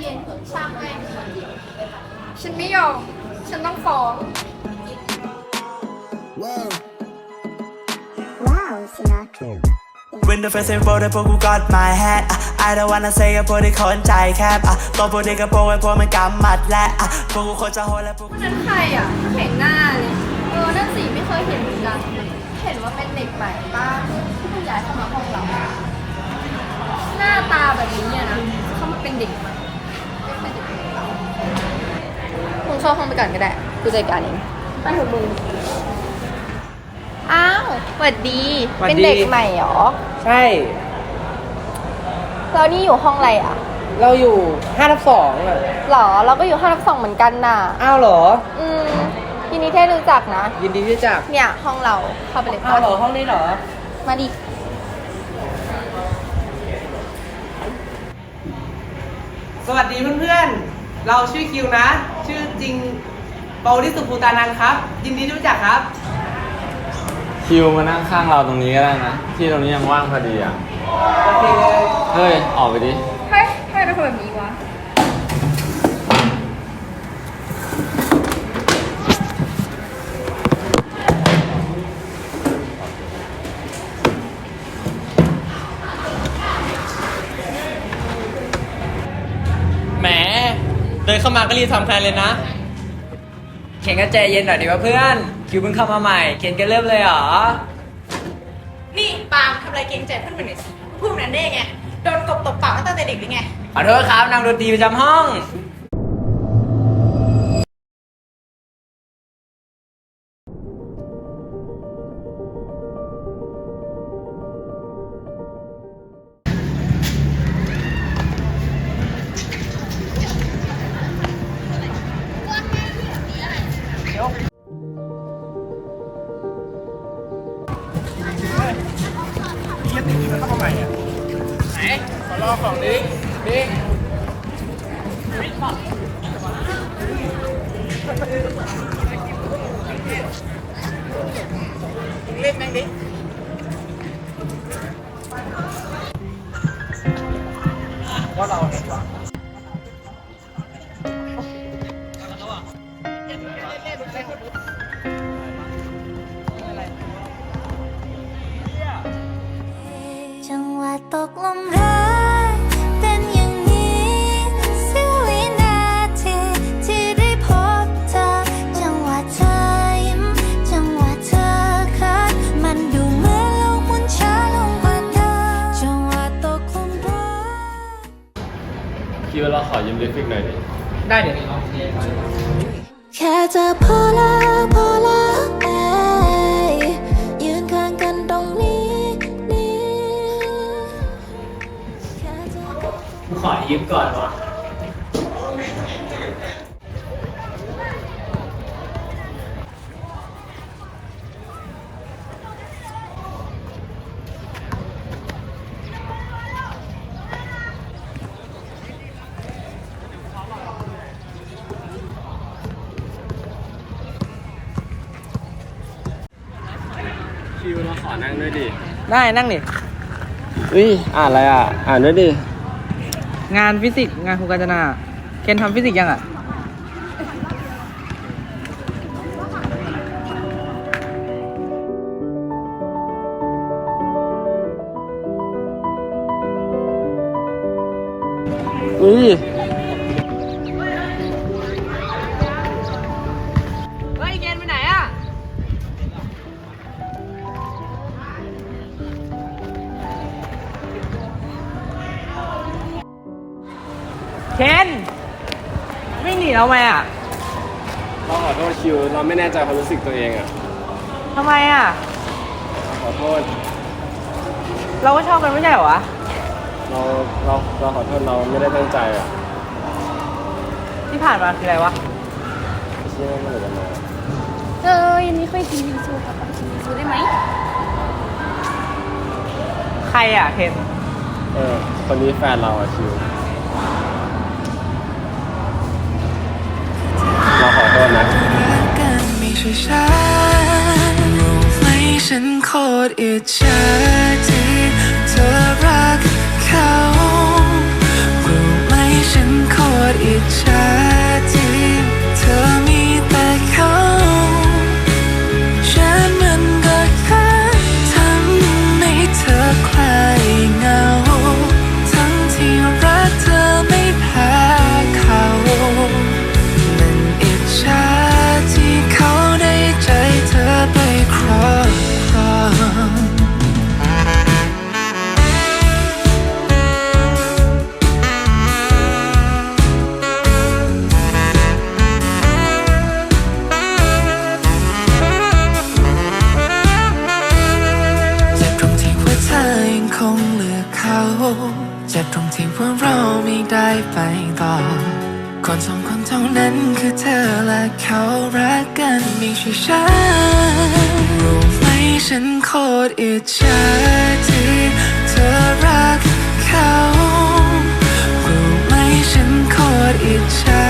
เย็นเถอะช่างแม่งฉันไม่ยอม ฉันต้องฟ้อง Wow, Sinatra. When the first info ได้พวกกู got my hat อะ I don't wanna say กับพวกที่คนใจแคบอะตัวพวกที่กระโปรงไอ้พวกมันกำหมัดและอะพวกกูโคตรจะโหดและพวกนั่นใครอะเห็นหน้าเลยเออนั่นสิไม่เคยเห็นเหมือนกัน เห็นว่าเป็นเด็กใหม่ป้าที่เพิ่งย้ายเข้ามาห้องเราหน้าตาแบบนี้เนี่ยนะ เขามาเป็นเด็กใหม่ เข้าห้องไปก่อนก็ได้กูจัดการเองไปเถอะมึงอ้าวสวัสดีสวัสดี เป็นเด็กใหม่เหรอใช่ แล้วนี่อยู่ห้องอะไรอะเราอยู่ห้าทับสองอะหรอ เราก็อยู่ห้าทับสองเหมือนกันน่ะ อ้าวเหรอ อืมยินดีที่ได้รู้จักนะ ยินดีที่รู้จักเนี่ยห้องเราเข้าไปเลยอ้าวเหรอห้องนี้เหรอ มาดิ สวัสดีเพื่อนๆ เราชื่อคิวนะ ชื่อจริงเปาลิสุภูตานันครับ ยินดีที่รู้จักครับ คิวมานั่งข้างเราตรงนี้ก็ได้นะ ที่ตรงนี้ยังว่างพอดีอะ โอเคเลย เฮ้ย ออกไปดิ เฮ้ยทำไมเป็นคนแบบนี้วะ แหม เดินเข้ามาก็รีบทำแฟนเลยนะ เคนก็ใจเย็นหน่อยดีว่าเพื่อน คิวเพิ่งเข้ามาใหม่ เคนก็เริ่มเลยเหรอ นี่ปาล์มทำอะไรเกรงใจเพื่อนคนหน่อยสิพูดแบบนั้นได้ยังไง โดนกบตบปากตั้งแต่เด็กหรือไง ขอโทษครับนางดนตรีประจำห้อง จั เราขอยืมลิปสติกหน่อยดิได้เดี๋ยวแค่เธอพอแล้วพอแล้วเอ้ยยืนข้างกันตรงนี้นี่แค่เธอกูขอยืมก่อนวะ นั่งด้วยดิ ได้นั่งดิอุ้ยอ่านอะไรอะ อ่านด้วยดิ งานฟิสิกส์งานครูกาญจนาเคนทำฟิสิกส์ยังอะ อุ้ย เคนไม่หนีเราไหมอะเราขอโทษคิว เราไม่แน่ใจความรู้สึกตัวเองอะ ทำไมอะ ขอโทษ เราก็ชอบกันไม่ใช่เหรอวะเราเราเราขอโทษเราไม่ได้ตั้งใจอะที่ผ่านมาคืออะไรวะเชื่อไม่เหมือนกันมาเออยันนี้เคยกินบิงซูกับกินบิงซูได้ไหมใครอะเคนเออคนนี้แฟนเราอะคิว ดอิจฉาที่เธอรักเขารู้ไหมฉันโคตรอิจฉา ไปต่อ คนสองคนเท่านั้นคือเธอและเขารักกันไม่ใช่ฉันรู้ไหมฉันโคตรอิจฉาที่เธอรักเขารู้ไหมฉันโคตรอิจฉา